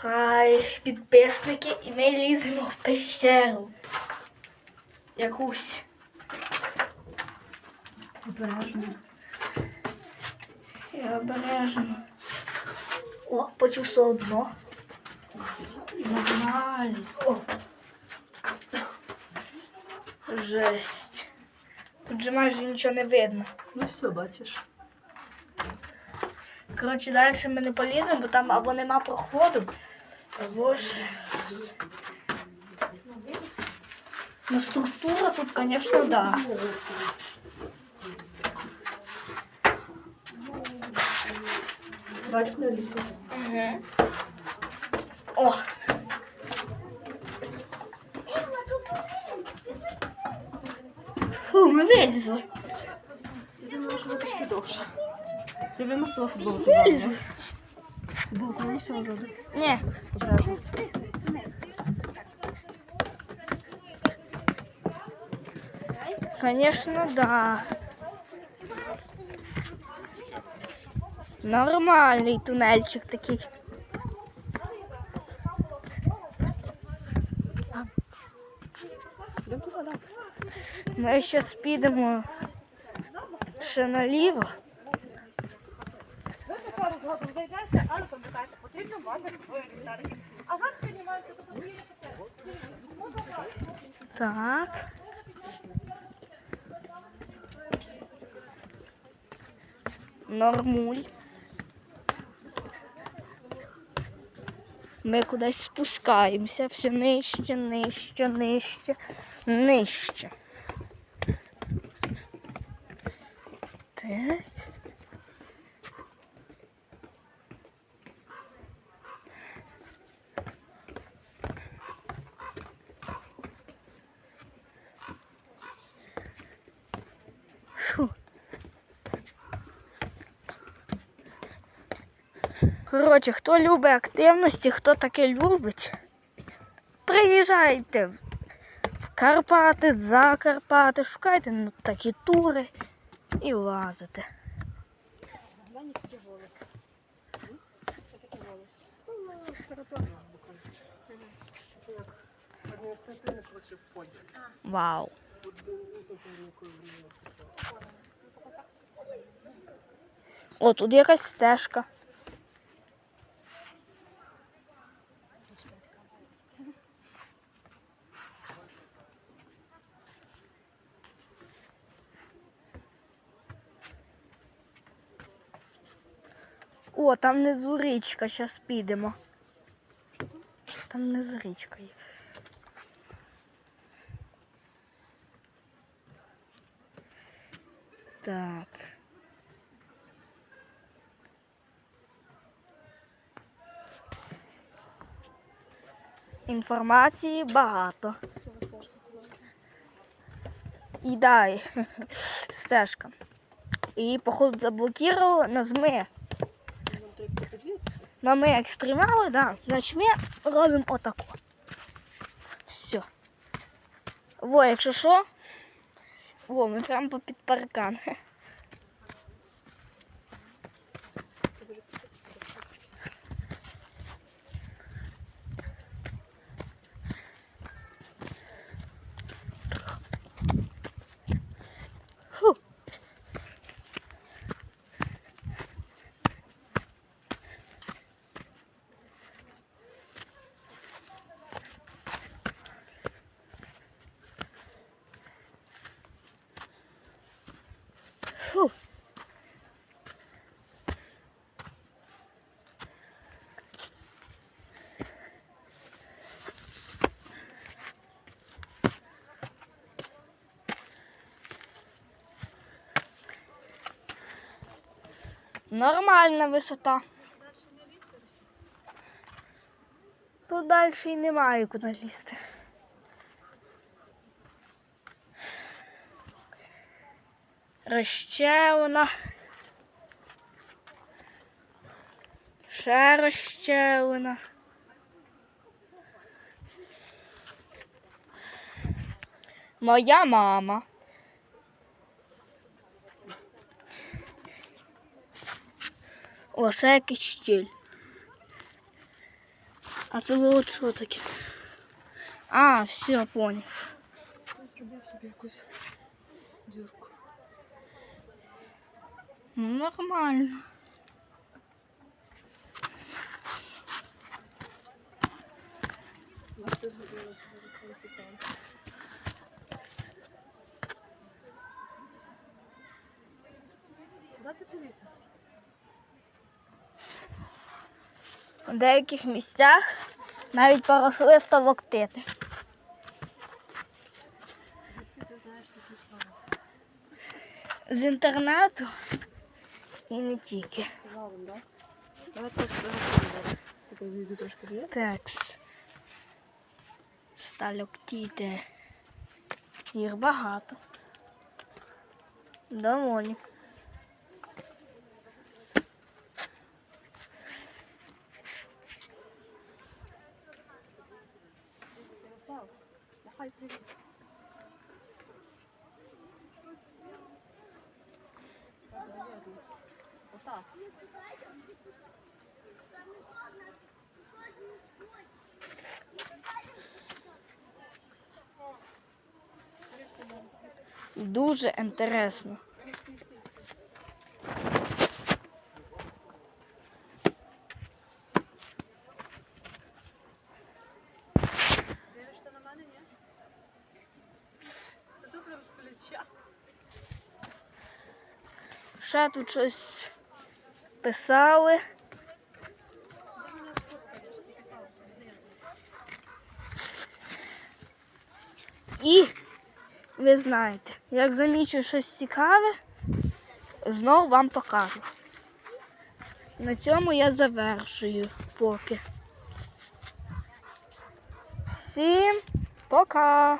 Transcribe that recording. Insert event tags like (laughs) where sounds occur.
Хай підписники і ми ліземо в пещеру. Якусь. Обережно. І обережно. О, почув все одно. Нормально. О. Жесть. Тут же майже нічого не видно. Ну все, бачиш. Коротше, далі ми не поліземо, бо там або нема проходу, або ще. щось. Ну, структура тут, звісно, да. Бачиш, куди лізти? Угу. О! Фу, ми вилізли. Я думала, що трошки довше. Ти виносила футболку Вилізли. Футболку виносила ззаду. Ні. Обережно. Конечно, да. Нормальний тунельчик такий. Ми зараз підемо ще наліво. Але пам'ятайте, потрібно мати свої ліхтарики. А зараз піднімаєте до подвір'я. Так. Нормуль. Ми кудись спускаємося, все нижче, нижче, нижче, нижче. Так. Коротше, хто любить активності, хто таке любить, приїжджайте в Карпати, за Карпати, шукайте на такі тури і лазите. Вау. О, тут якась стежка. О, там внизу річка, зараз підемо. Там внизу річка є. Так. Інформації багато. І дай (laughs) стежка. І, походу, заблокували, нажми. Но ми екстремали, да, значить ми робимо отако. Все. Во, якщо що, во, ми прямо попід паркан. (laughs) Фу. Нормальна висота. Тут далі і немає куди лізти. Розчелена. Ще розчелена. Моя мама. О, ще якийсь щіль. А це було що таке? А, все, понял. Зробив собі якусь дірку. Ну, нормально. У деяких місцях навіть поросли слова? З інтернету і не тільки. Валом, так? Давай розповідати. Таке відео трошки є. Текс. Сталоктити. Їх багато. Доволі. Ярослав, махай привіт. Дуже інтересно. Дивишся на мене, ні? Ще тут щось писали. І ви знаєте, як замічу щось цікаве, знову вам покажу. На цьому я завершую поки. Всім пока!